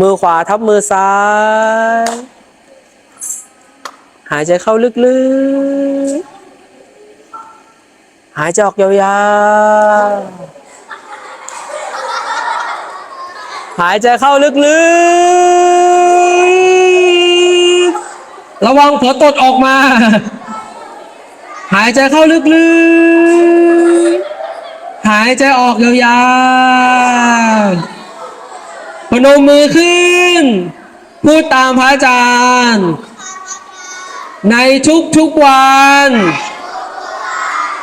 มือขวาทับมือซ้าย หายใจเข้าลึกๆ หายใจออกยาวๆ หายใจเข้าลึกๆ ระวังเผลอตดออกมา หายใจเข้าลึกๆ หายใจออกยาวๆ พนมมือขึ้น พูดตามพระอาจารย์ ในทุกทุกๆวัน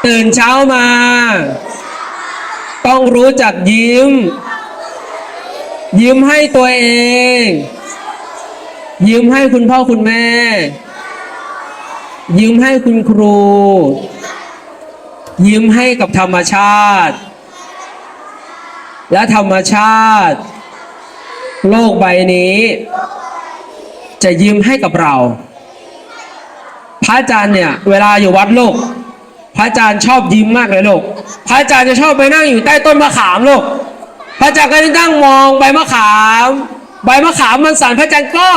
ตื่นเช้ามา ต้องรู้จักยิ้ม ยิ้มให้ตัวเอง ยิ้มให้คุณพ่อคุณแม่ ยิ้มให้คุณครู ยิ้มให้กับธรรมชาติ และธรรมชาติ โลกใบนี้ จะยิ้มให้กับเรา พระอาจารย์เนี่ย เวลาอยู่วัดโลก พระอาจารย์ชอบยิ้มมากเลยโลก พระอาจารย์จะชอบไปนั่งอยู่ใต้ต้นมะขามโลก พระอาจารย์ก็จะนั่งมองใบมะขาม ใบมะขามมันสั่นพระอาจารย์ก็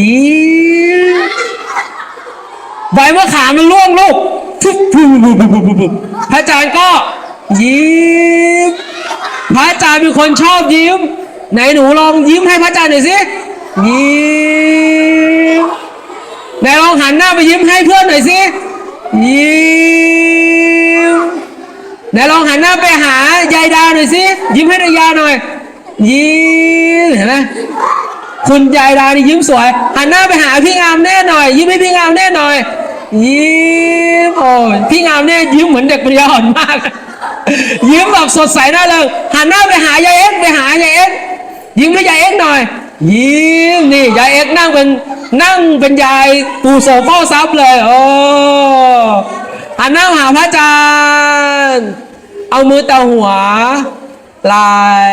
ยิ้มใบมะขามมันร่วงลูกพระอาจารย์ก็ยิ้มพระอาจารย์เป็นคนชอบยิ้ม ไหนหนูลองยิ้มให้พระอาจารย์หน่อยสิ ยิ้ม ไหนลองหันหน้าไปยิ้มให้เพื่อนหน่อยสิ ยิ้ม ไหนลองหันหน้าไปหายายดาหน่อยสิ ยิ้มให้นายยาหน่อย ยิ้ม เห็นไหมคุณยายดานี่ยิ้มสวย หันหน้าไปหาพี่งามแน่หน่อย ยิ้มให้พี่งามแน่หน่อย ยิ้ม โอ้พี่งามเนี่ยยิ้มเหมือนเด็กปัญญาอ่อนมากยิ้มแบบสดใสน่าเลยหันหน้าไปหายายเอ็กไปหายายเอ็ก ยิ้มให้ยายเอ็กหน่อย ยิ้มนี่ยายเอ็กนั่งเป็นนั่งเป็นยายปู่โสเฝ้าทรัพย์เลย โอ้หันหน้าหาพระอาจารย์ เอามือเตาหัว ลาย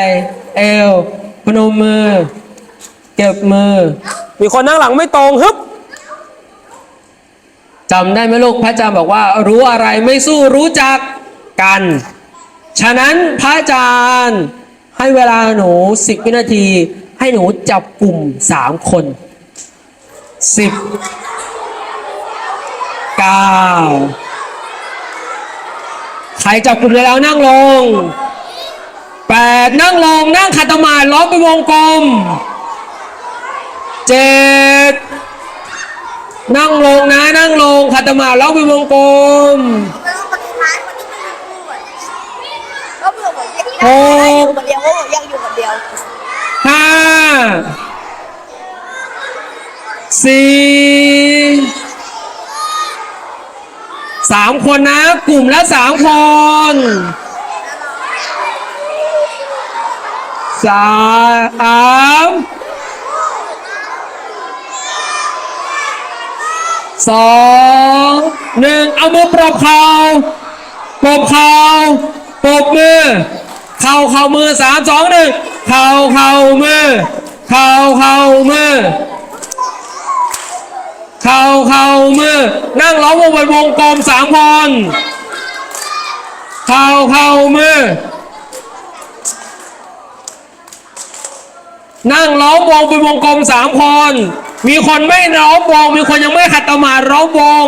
เอวพนมมือ เก็บมือ มีคนนั่งหลังไม่ตรงฮึบจำได้ไหมลูกพระอาจารย์บอกว่า รู้อะไรไม่สู้รู้จักกัน ฉะนั้นพระอาจารย์ ให้เวลาหนูสิบวินาที ให้หนูจับกลุ่มสามคนสิบเก้าใครจับกลุ่มได้แล้วนั่งลงแปดนั่งลง นั่งขัดสมาล้อมเป็นวงกลมเจ็ดนั่งลงนะ นั่งลงขัดสมาล้อมเป็นวงกลม ไม่ต้องคนท้ายคนที่ไม่รู้พูดก็เบื่อเหมือนยังอยู่คนเดียวก็ยังอยู่คนเดียวห้าสี่สามคนนะ กลุ่มละสามคนสามสองหนึ่งเอามือปรบเข่าปรบเข่าปรบมือ เข่าเข่ามือสามสองหนึ่งเข่าเข่ามือ เข่าเข่ามือ เข่าเข่ามือ นั่งล้อมวงเป็นวงกลมสามคนเข่าเข่ามือ นั่งล้อมวงเป็นวงกลมสามคน มีคนไม่ล้อมวง มีคนยังไม่ขัดตมาล้อมวง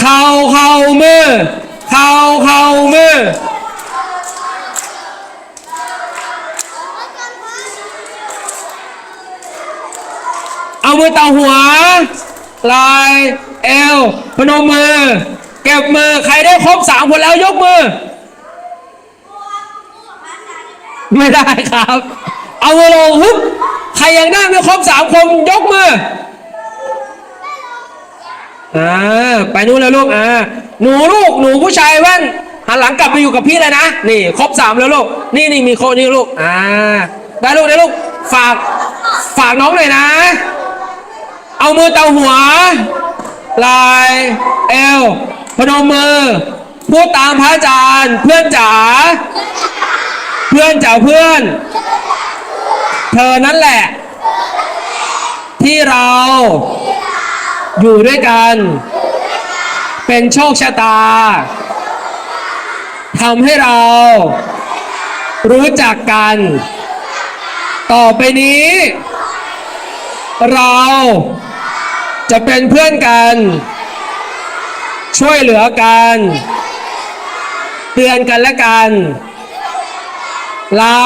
เข่าเข่ามือ เข่าเข่ามือเอามือต่อหัวลายเอวพนมมือ เก็บมือใครได้ครบสามคนแล้วยกมือ ไม่ได้ครับ เอามือลงฮึบใครยังได้ไม่ครบสามคนยกมือ อ่าไปนู่นแล้วลูกอ่าหนูลูกหนูผู้ชายแว่นหันหลังกลับไปอยู่กับพี่เลยนะนี่ ครบสามแล้วลูกนี่นี่มีโคนี่ลูกอ่าได้ลูกได้ลูกฝากฝากน้องหน่อยนะ เอามือเตาหัว ลายเอวพนมมือพูดตามพระอาจารย์เพื่อนจ๋าเพื่อนจ๋าเพื่อน เธอนั่นแหละ ที่เรา อยู่ด้วยกัน เป็นโชคชะตาทำให้เรา รู้จักกัน ต่อไปนี้ เราจะเป็นเพื่อนกัน ช่วยเหลือกันเตือนกันและกัน เรา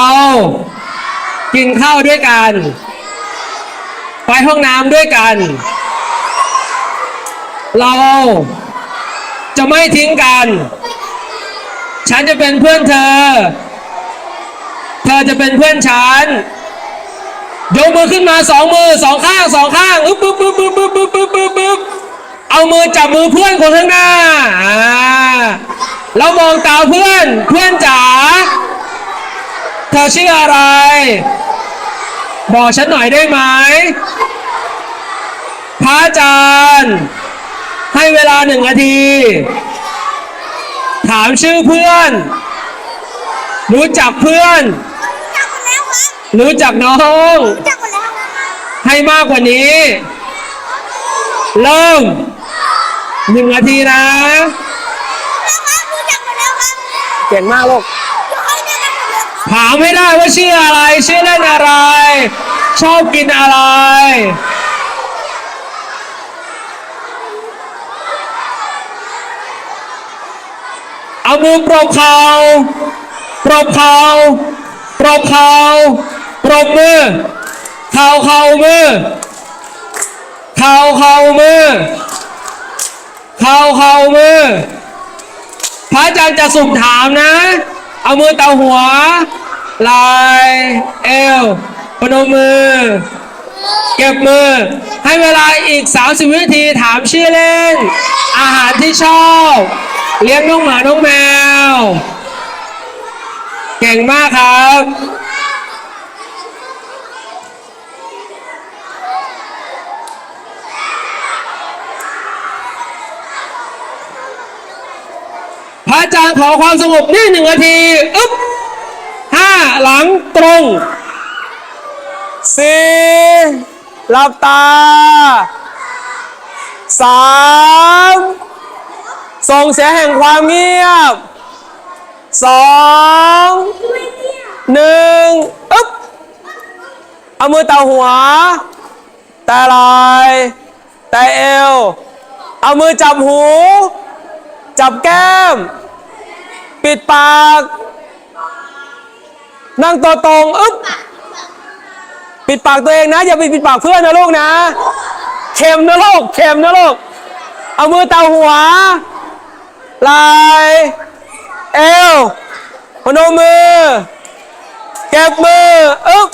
กินข้าวด้วยกัน ไปห้องน้ำด้วยกัน เราจะไม่ทิ้งกัน ฉันจะเป็นเพื่อนเธอ เธอจะเป็นเพื่อนฉัน ยกมือขึ้นมาสองมือสองข้างสองข้างอึ๊บปึ๊บปึ๊บปึ๊บปึ๊บปึ๊บปึ๊บปึ๊บปึ๊บเอามือจับมือเพื่อนคนข้างหน้า อ่า แล้วมองตาเพื่อน เพื่อนจ๋า เธอชื่ออะไร บอกฉันหน่อยได้ไหมพระอาจารย์ ให้เวลาหนึ่งนาที ถามชื่อเพื่อน รู้จักเพื่อนจับหมดแล้วครับรู้จักน้องจับหมดแล้วให้มากกว่านี้ เริ่มหนึ่งนาทีนะแล้วครับรู้จักหมดแล้วครับเก่งมากลูกอยู่ห้องเดียวกันหมดเลยครับถามไม่ได้ว่าชื่ออะไร ชื่อเล่นอะไร ชอบกินอะไร เอามือปรบเข่าปรบเข่าปรบเข่าปรบมือเข่าเข่ามือเข่าเข่ามือเข่าเข่ามือพระอาจารย์จะสุ่มถามนะ เอามือเตาหัวลายเอวพนมมือ เก็บมือ ให้เวลาอีก 30 วินาทีถามชื่อเล่น อาหารที่ชอบ เลี้ยงน้องหมาน้องแมว เก่งมากครับพระอาจารย์ขอความสงบนี่หนึ่งนาทีอึ๊บห้าหลังตรงสี่หลับตาสาม ส่งเสียงแห่งความเงียบสองหนึ่งอึ๊บเอามือเตาหัว แต่ไหลายแต่เอว เอามือจับหู จับแก้ม ปิดปาก นั่งตัวตรงอึ๊บปิดปากตัวเองนะ อย่าไปปิดปากเพื่อนนะลูกนะ เข็มนะลูกเข็มนะลูก เอามือเตาหัว ลายเอวพนมมือ เก็บมืออึ๊บ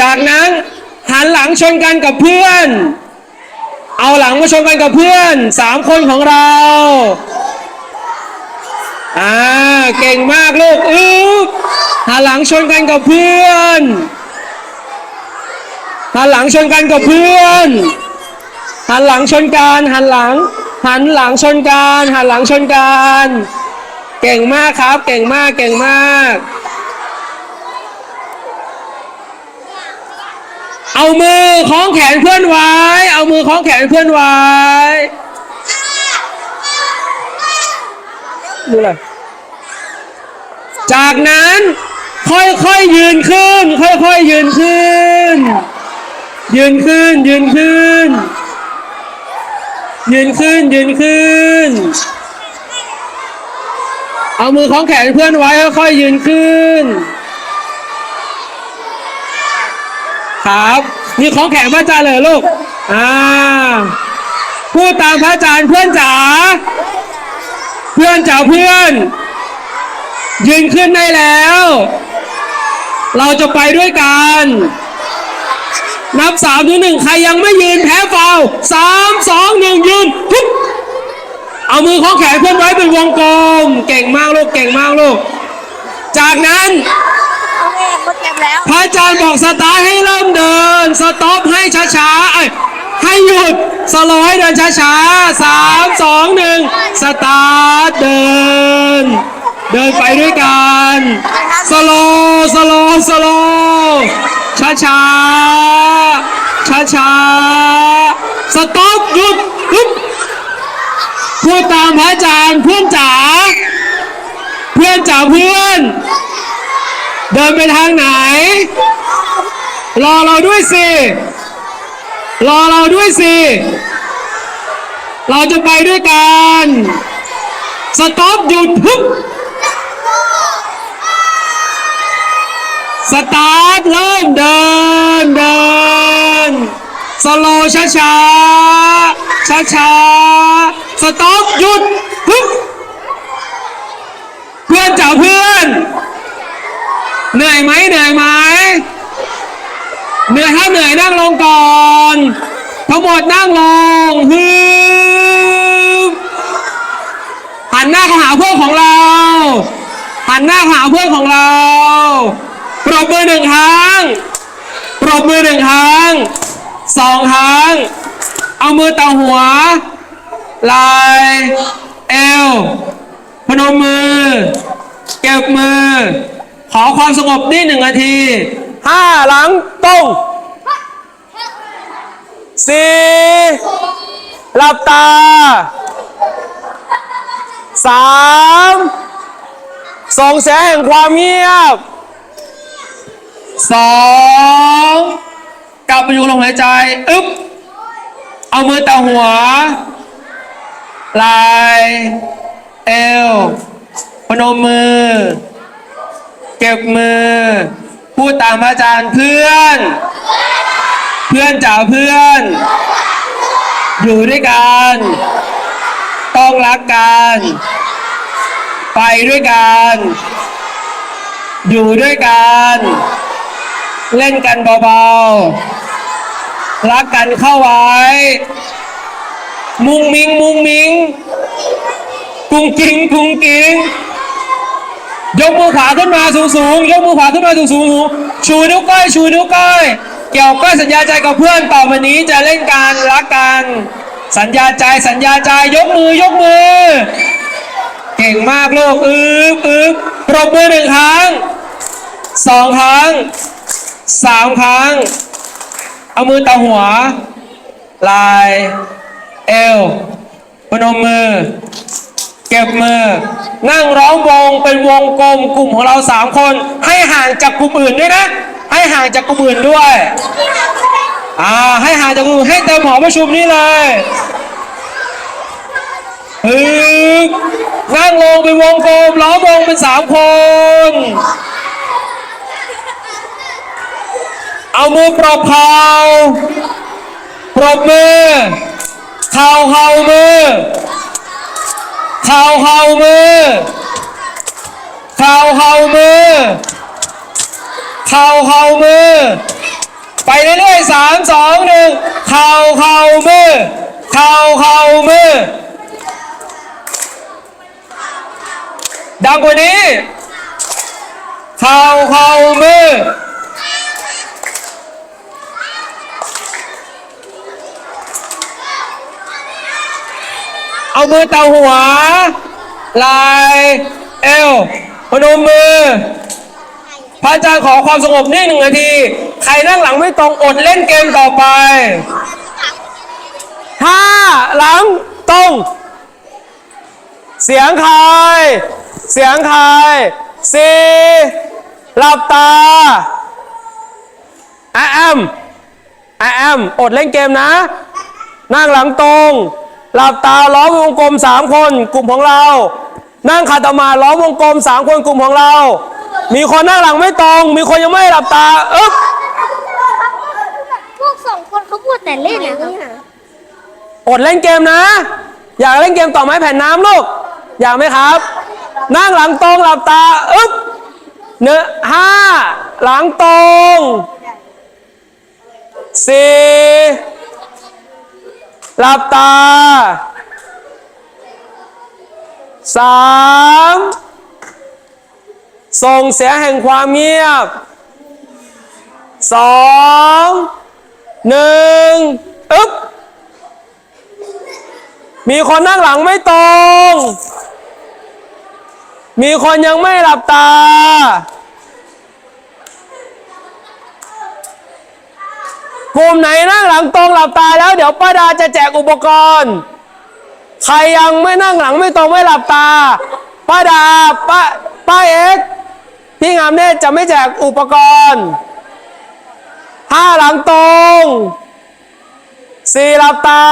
จากนั้นหันหลังชนกันกับเพื่อน เอาหลังมาชนกันกับเพื่อนสามคนของเราอ่าเก่งมากลูกอึ๊บหันหลังชนกันกับเพื่อนหันหลังชนกันกับเพื่อนหันหลังชนกันหันหลัง หันหลังชนกันหันหลังชนกัน เก่งมากครับ เก่งมากเก่งมาก เอามือคล้องแขนเพื่อนไว้ เอามือคล้องแขนเพื่อนไว้ดูเลยจากนั้นค่อยๆยืนขึ้น ค่อยๆยืนขึ้น ยืนขึ้นยืนขึ้น ยืนขึ้น ยืนขึ้น เอามือคล้องแขนเพื่อนไว้ค่อยๆยืนขึ้น ครับนี่ของแข็งพระอาจารย์เลยลูก อ่า พูดตามพระอาจารย์เพื่อนจ๋า เพื่อนจ๋าเพื่อน ยืนขึ้นได้แล้ว เราจะไปด้วยกัน นับสามถึงหนึ่งใครยังไม่ยืนแพ้เฝ้าสามสองหนึ่งยืนปุ๊บเอามือของแขนเพื่อนไว้เป็นวงกลม เก่งมากลูก เก่งมากลูก จากนั้นโอเคหมดเก็บแล้วพระอาจารย์บอกสตาร์ทให้เริ่มเดิน สต็อปให้ช้าๆเอ้ยให้หยุดสโลว์ให้เดินช้าๆสามสองหนึ่งสตาร์ทเดิน เดินไปด้วยกัน สโลว์สโลว์สโล ว์ช้าๆช้าสต็อปหยุดฮึบพูดตามพระอาจารย์เพื่อนจ๋าเพื่อนจ๋าเพื่อน เดินไปทางไหน รอเราด้วยสิรอเราด้วยสิ เราจะไปด้วยกัน สต็อปหยุดฮึบ สตาร์ทเริ่มเดินเดินสโลช้าช้าช้าช้าสต็อปหยุดฮึบเพื่อนจ๋าเพื่อน เหนื่อยไหมเหนื่อยไหมเหนื่อยถ้าเหนื่อยนั่งลงก่อน ทั้งหมดนั่งลงฮึหันหน้าข้าหาเพื่อนของเรา หันหน้าเข้าหาเพื่อนของเรา ปรบมือหนึ่งครั้ง ปรบมือหนึ่งครั้งสองครั้ง เอามือต่อหัว ลาย เอว พนมมือ เก็บมือ ขอความสงบนี่หนึ่งนาทีห้าหลังตรงสี่หลับตาสามส่งแสงแห่งความเงียบ สองกลับไปอยู่ลมหายใจ อึ๊บ เอามือตาหัว ลาย เอวพนมมือ เก็บมือ พูดตามพระอาจารย์เพื่อน เพื่อนจ๋าเพื่อน อยู่ด้วยกัน ต้องรักกัน ไปด้วยกัน อยู่ด้วยกัน เล่นกันเบาๆ รักกันเข้าไว้ มุงมิงมุงมิง กุ้งกิ้งกุ้งกิ้ง ยกมือขวาขึ้นมาสูงสูงๆยกมือขวาขึ้นมาสูงสูงๆ ชูนิ้วก้อย ชูนิ้วก้อย เกี่ยวก้อยสัญญาใจกับเพื่อนต่อไปนี้จะเล่นกันรักกัน สัญญาใจ สัญญาใจ ยกมือ ยกมือ เก่งมากลูก อึ๊บอึ๊บปรบมือหนึ่งครั้งสองครั้ง สามครั้ง เอามือตาหัว ลาย เอวพนมมือ เก็บมือ นั่งร้องวงเป็นวงกลมกลุ่มของเราสามคน ให้ห่างจากกลุ่มอื่นด้วยนะ ให้ห่างจากกลุ่มอื่นด้วยอ่าให้ห่างจากกลุ่มให้เต็มหอประชุมนี่เลยฮึนั่งลงเป็นวงกลมล้อมวงเป็นสามคน เอามือปรบเข่าปรบมือเข่าเข่ามือเข่าเข่ามือเข่าเข่ามือเข่าเข่ามือ ไปเรื่อยๆสามสองหนึ่งเข่าเข่ามือเข่าเข่ามือ ดังกว่านี้เข่าเข่ามือ เอามือเตาหัว ลายเอวพนมมือ พระอาจารย์ขอความสงบนี่หนึ่งนาที ใครนั่งหลังไม่ตรงอดเล่นเกมต่อไปห้าหลังตรง เสียงใคร เสียงใครสี่หลับตาแอมแอมอดเล่นเกมนะ นั่งหลังตรง หลับตาล้อมวงกลมสามคน กลุ่มของเรา นั่งขัดสมาธิล้อมวงกลมสามคนกลุ่มของเรา มีคนนั่งหลังไม่ตรง มีคนยังไม่หลับตาอึ๊บพวกสองคนเขาพูดแต่เล่นนะครับอดเล่นเกมนะ อยากเล่นเกมต่อไม้แผ่นน้ำลูก อยากไหมครับ นั่งหลังตรงหลับตาอึ๊บเนื้อห้าหลังตรงสี่ หลับตาสามส่งเสียงแห่งความเงียบสองหนึ่งอึ๊บ มีคนนั่งหลังไม่ตรง มีคนยังไม่หลับตา กลุ่มไหนนั่งหลังตรงหลับตาแล้วเดี๋ยวป้าดาจะแจกอุปกรณ์ ใครยังไม่นั่งหลังไม่ตรงไม่หลับตาป้าดาป้าป้าเอ็กพี่งามเนตจะไม่แจกอุปกรณ์ห้าหลังตรงสี่หลับตา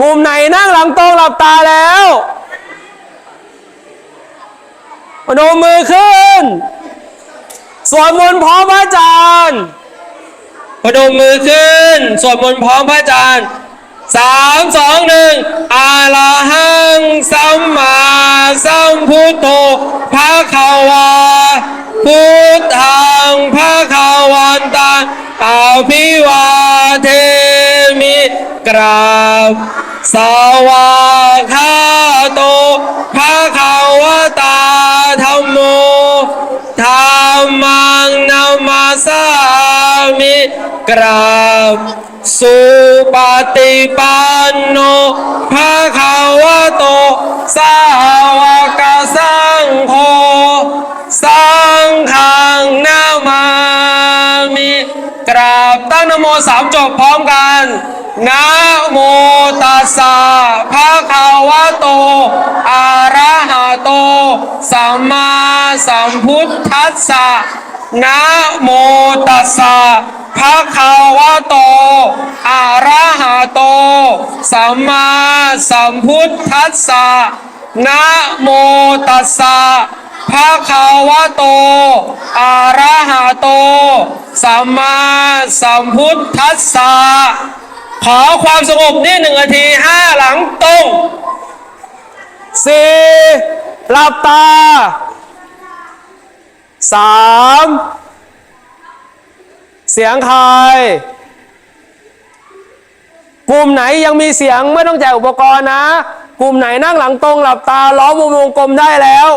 กลุ่มไหนนั่งหลังตรงหลับตาแล้วพนมมือขึ้นสวดมนต์พร้อมพระอาจารย์ พนมมือขึ้น สวดมนต์พร้อมพระอาจารย์สามสองหนึ่งอาลาหังสัมมาสัมพุทโธพระขาวาพุทธังพระขาวันตังอาภิวาเทมิกราบสวากขาโตพระขาวตาธรรมโมธรรมังนามาสา มิกราบสุปฏิปันโนภะคะวะโต สาวกสังโฆสังฆังนามามิกราบตั้งนโมสามจบพร้อมกันนะโมตัสสะภะคะวะโต อะระหะโต สัมมาสัมพุทธัสสะ นะโมตัสสะภะคะวะโต อะระหะโต สัมมาสัมพุทธัสสะนะโมตัสสะภะคะวะโต อะระหะโต สัมมาสัมพุทธัสสะขอความสงบนี่หนึ่งนาทีห้าหลังตรงสี่หลับตา สามเสียงใครกลุ่มไหนยังมีเสียงไม่ต้องแจกอุปกรณ์นะ กลุ่มไหนนั่งหลังตรงหลับตาล้อมวงวงกลมได้แล้ว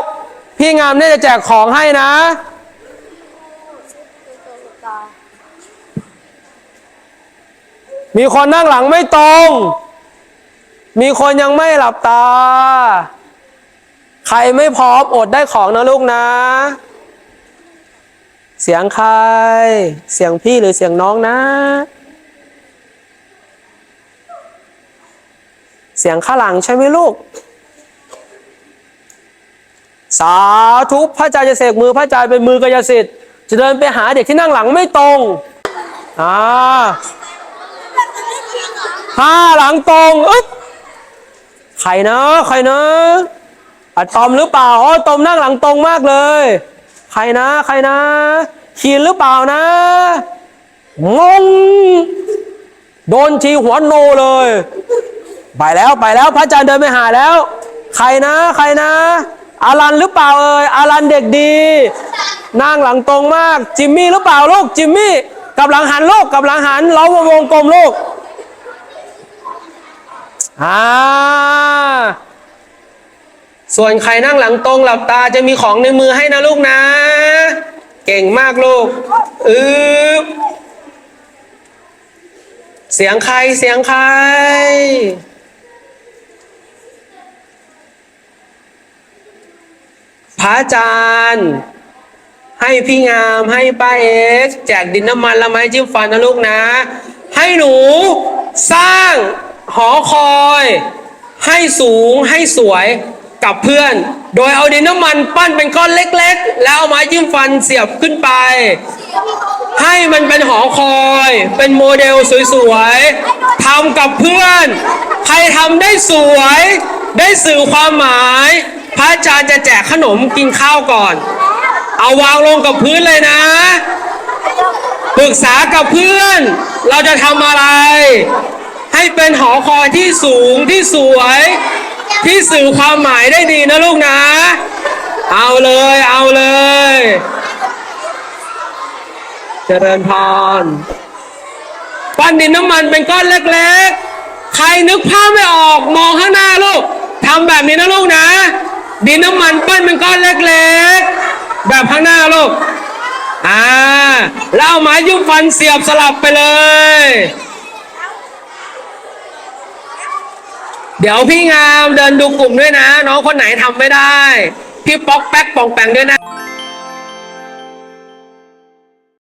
พี่งามเนี่ยจะแจกของให้นะ มีคนนั่งหลังไม่ตรง มีคนยังไม่หลับตา ใครไม่พร้อมอดได้ของนะลูกนะ เสียงใคร เสียงพี่หรือเสียงน้องนะ เสียงข้างหลังใช่ไหมลูก สาธุพระอาจารย์จะเสกมือพระอาจารย์เป็นมือกายสิทธิ์จะเดินไปหาเด็กที่นั่งหลังไม่ตรงอ่าห้าหลังตรงเอ๊ะใครนะใครนะอะตอมหรือเปล่าอ๋อตอมนั่งหลังตรงมากเลย ใครนะ ใครนะขีนหรือเปล่านะงงโดนทีหัวโนเลย ไปแล้วไปแล้ว พระอาจารย์เดินไปหาแล้ว ใครนะ ใครนะอารันหรือเปล่าเอ่ยอารันเด็กดีนั่งหลังตรงมาก จิมมี่หรือเปล่าลูกจิมมี่กับหลังหันลูกกับหลังหันล้อมวงกลมลูกอ่า ส่วนใครนั่งหลังตรงหลับตาจะมีของในมือให้นะลูกนะ เก่งมากลูกอือเสียงใครเสียงใคร พระอาจารย์ ให้พี่งามให้ป้าเอ็กซ์แจกดินน้ำมันละไม้จิ้มฟันนะลูกนะ ให้หนูสร้างหอคอย ให้สูงให้สวย กับเพื่อน โดยเอาดินน้ำมันปั้นเป็นก้อนเล็กๆ แล้วเอาไม้จิ้มฟันเสียบขึ้นไป ให้มันเป็นหอคอย เป็นโมเดลสวยๆทำกับเพื่อน ใครทำได้สวย ได้สื่อความหมาย พระอาจารย์จะแจกขนมกินข้าวก่อน เอาวางลงกับพื้นเลยนะปรึกษากับเพื่อน เราจะทำอะไร ให้เป็นหอคอยที่สูงที่สวย ที่สื่อความหมายได้ดีนะลูกนะ เอาเลย เอาเลย เจริญพรปั้นดินน้ำมันเป็นก้อนเล็กๆ ใครนึกภาพไม่ออกมองข้างหน้าลูกทำแบบนี้นะลูกนะ ดินน้ำมันปั้นเป็นก้อนเล็กๆ แบบข้างหน้าลูก อ่าแล้วเอาไม้ยุบฟันเสียบสลับไปเลย เดี๋ยวพี่งามเดินดูกลุ่มด้วยนะ น้องคนไหนทำไม่ได้ พี่ป๊อกแป๊กปองแปงด้วยนะ